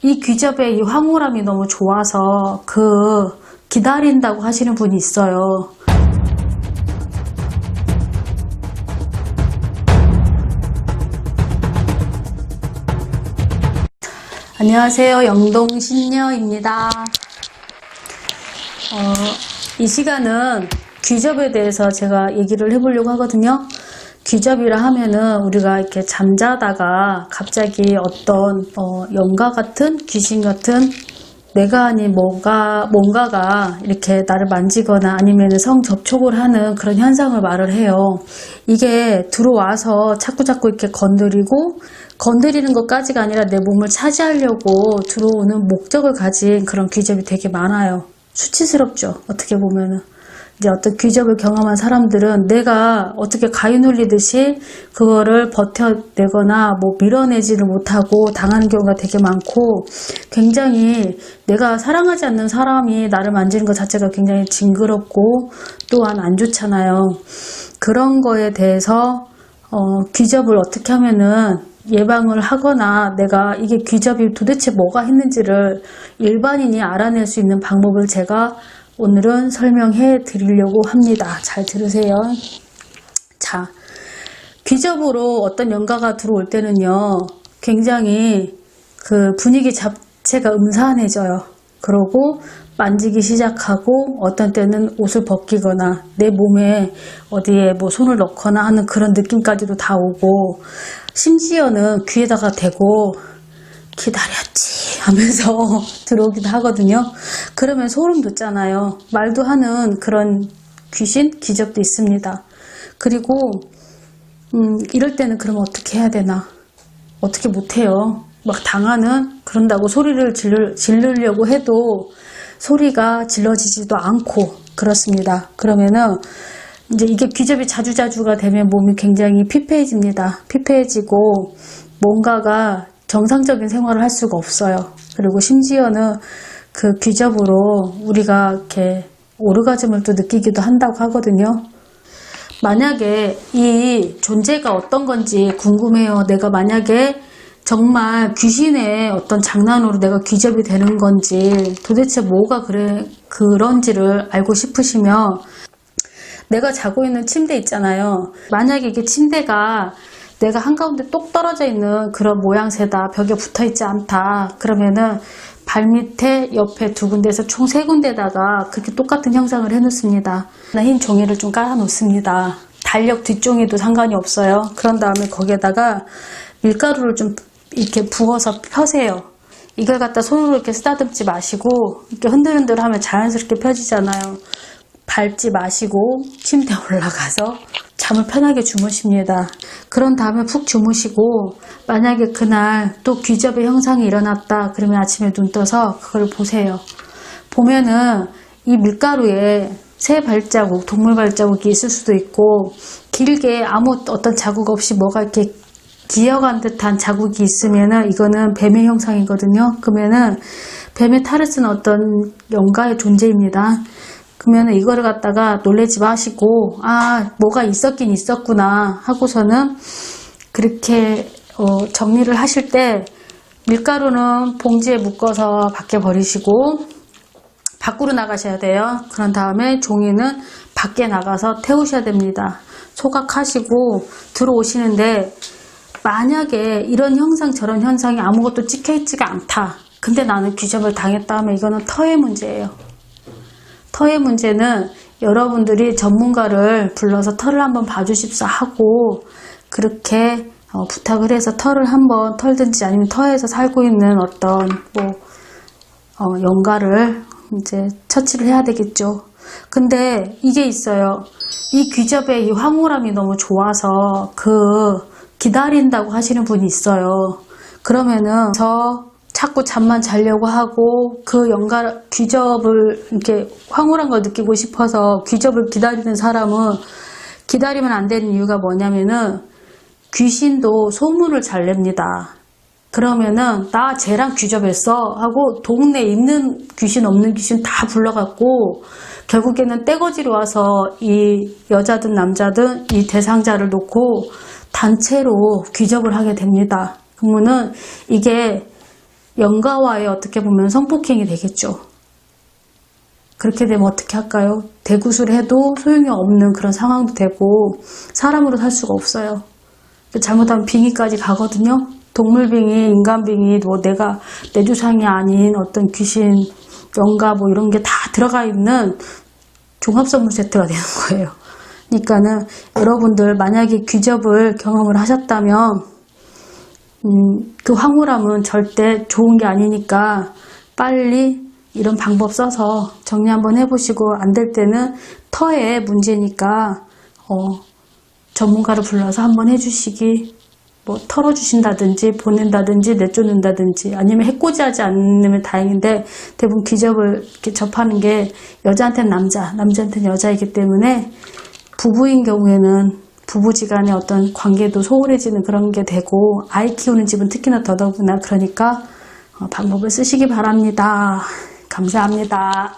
이 귀접의 이 황홀함이 너무 좋아서 그 기다린다고 하시는 분이 있어요. 안녕하세요. 영동 신녀입니다. 어, 이 시간은 귀접에 대해서 제가 얘기를 해보려고 하거든요. 귀접이라 하면은 우리가 이렇게 잠자다가 갑자기 어떤 어, 영가 같은 귀신 같은 내가 아닌 뭔가 뭔가가 이렇게 나를 만지거나 아니면 성 접촉을 하는 그런 현상을 말을 해요. 이게 들어와서 자꾸 자꾸 이렇게 건드리고 건드리는 것까지가 아니라 내 몸을 차지하려고 들어오는 목적을 가진 그런 귀접이 되게 많아요. 수치스럽죠. 어떻게 보면은. 이제 어떤 귀접을 경험한 사람들은 내가 어떻게 가위 눌리듯이 그거를 버텨내거나 뭐 밀어내지를 못하고 당하는 경우가 되게 많고 굉장히 내가 사랑하지 않는 사람이 나를 만지는 것 자체가 굉장히 징그럽고 또한 안 좋잖아요. 그런 거에 대해서 어, 귀접을 어떻게 하면은 예방을 하거나 내가 이게 귀접이 도대체 뭐가 있는지를 일반인이 알아낼 수 있는 방법을 제가 오늘은 설명해 드리려고 합니다. 잘 들으세요. 자, 귀접으로 어떤 연가가 들어올 때는요, 굉장히 그 분위기 자체가 음산해져요. 그러고 만지기 시작하고 어떤 때는 옷을 벗기거나 내 몸에 어디에 뭐 손을 넣거나 하는 그런 느낌까지도 다 오고 심지어는 귀에다가 대고 기다렸지 하면서 들어오기도 하거든요. 그러면 소름 돋잖아요. 말도 하는 그런 귀신, 기적도 있습니다. 그리고 음, 이럴 때는 그럼 어떻게 해야 되나? 어떻게 못해요. 막 당하는 그런다고 소리를 지르, 지르려고 해도 소리가 질러지지도 않고 그렇습니다. 그러면은 이제 이게 귀접이 자주자주가 되면 몸이 굉장히 피폐해집니다. 피폐해지고 뭔가가 정상적인 생활을 할 수가 없어요. 그리고 심지어는 그 귀접으로 우리가 이렇게 오르가즘을 또 느끼기도 한다고 하거든요. 만약에 이 존재가 어떤 건지 궁금해요. 내가 만약에 정말 귀신의 어떤 장난으로 내가 귀접이 되는 건지 도대체 뭐가 그래 그런지를 알고 싶으시면 내가 자고 있는 침대 있잖아요. 만약에 이게 침대가 내가 한가운데 똑 떨어져 있는 그런 모양새다. 벽에 붙어 있지 않다. 그러면은 발 밑에 옆에 두 군데에서 총 세 군데다가 그렇게 똑같은 형상을 해 놓습니다. 흰 종이를 좀 깔아 놓습니다. 달력 뒷종이도 상관이 없어요. 그런 다음에 거기에다가 밀가루를 좀 이렇게 부어서 펴세요. 이걸 갖다 손으로 이렇게 쓰다듬지 마시고 이렇게 흔들흔들 하면 자연스럽게 펴지잖아요. 밟지 마시고 침대에 올라가서 잠을 편하게 주무십니다. 그런 다음에 푹 주무시고 만약에 그날 또 귀접의 형상이 일어났다 그러면 아침에 눈 떠서 그걸 보세요. 보면은 이 밀가루에 새 발자국, 동물 발자국이 있을 수도 있고 길게 아무 어떤 자국 없이 뭐가 이렇게 기어간 듯한 자국이 있으면은 이거는 뱀의 형상이거든요. 그러면은 뱀의 탈을 쓰는 어떤 영가의 존재입니다. 그러면 이거를 갖다가 놀래지 마시고 아 뭐가 있었긴 있었구나 하고서는 그렇게 어, 정리를 하실 때 밀가루는 봉지에 묶어서 밖에 버리시고 밖으로 나가셔야 돼요. 그런 다음에 종이는 밖에 나가서 태우셔야 됩니다. 소각하시고 들어오시는데 만약에 이런 현상 저런 현상이 아무것도 찍혀 있지가 않다. 근데 나는 귀접을 당했다 하면 이거는 터의 문제예요. 터의 문제는 여러분들이 전문가를 불러서 털을 한번 봐주십사 하고 그렇게 어, 부탁을 해서 털을 한번 털든지 아니면 터에서 살고 있는 어떤 뭐 어, 영가를 이제 처치를 해야 되겠죠. 근데 이게 있어요. 이 귀접의 이 황홀함이 너무 좋아서 그 기다린다고 하시는 분이 있어요. 그러면은 저 자꾸 잠만 자려고 하고 그 연가 귀접을 이렇게 황홀한 걸 느끼고 싶어서 귀접을 기다리는 사람은 기다리면 안 되는 이유가 뭐냐면은 귀신도 소문을 잘 냅니다. 그러면은 나 쟤랑 귀접했어 하고 동네 있는 귀신 없는 귀신 다 불러갖고 결국에는 떼거지로 와서 이 여자든 남자든 이 대상자를 놓고 단체로 귀접을 하게 됩니다. 그러면은 이게 영가와의 어떻게 보면 성폭행이 되겠죠. 그렇게 되면 어떻게 할까요? 대구술 해도 소용이 없는 그런 상황도 되고 사람으로 살 수가 없어요. 잘못하면 빙의까지 가거든요. 동물 빙의, 인간 빙의, 뭐 내가 내 주상이 아닌 어떤 귀신, 영가 뭐 이런 게 다 들어가 있는 종합 선물 세트가 되는 거예요. 그러니까는 여러분들 만약에 귀접을 경험을 하셨다면 음, 그 황홀함은 절대 좋은 게 아니니까 빨리 이런 방법 써서 정리 한번 해보시고 안 될 때는 터의 문제니까 어, 전문가를 불러서 한번 해주시기. 뭐 털어주신다든지 보낸다든지 내쫓는다든지 아니면 해코지하지 않으면 다행인데 대부분 기접을 이렇게 접하는 게 여자한테는 남자, 남자한테는 여자이기 때문에 부부인 경우에는 부부지간의 어떤 관계도 소홀해지는 그런 게 되고 아이 키우는 집은 특히나 더더구나 그러니까 어, 방법을 쓰시기 바랍니다. 감사합니다.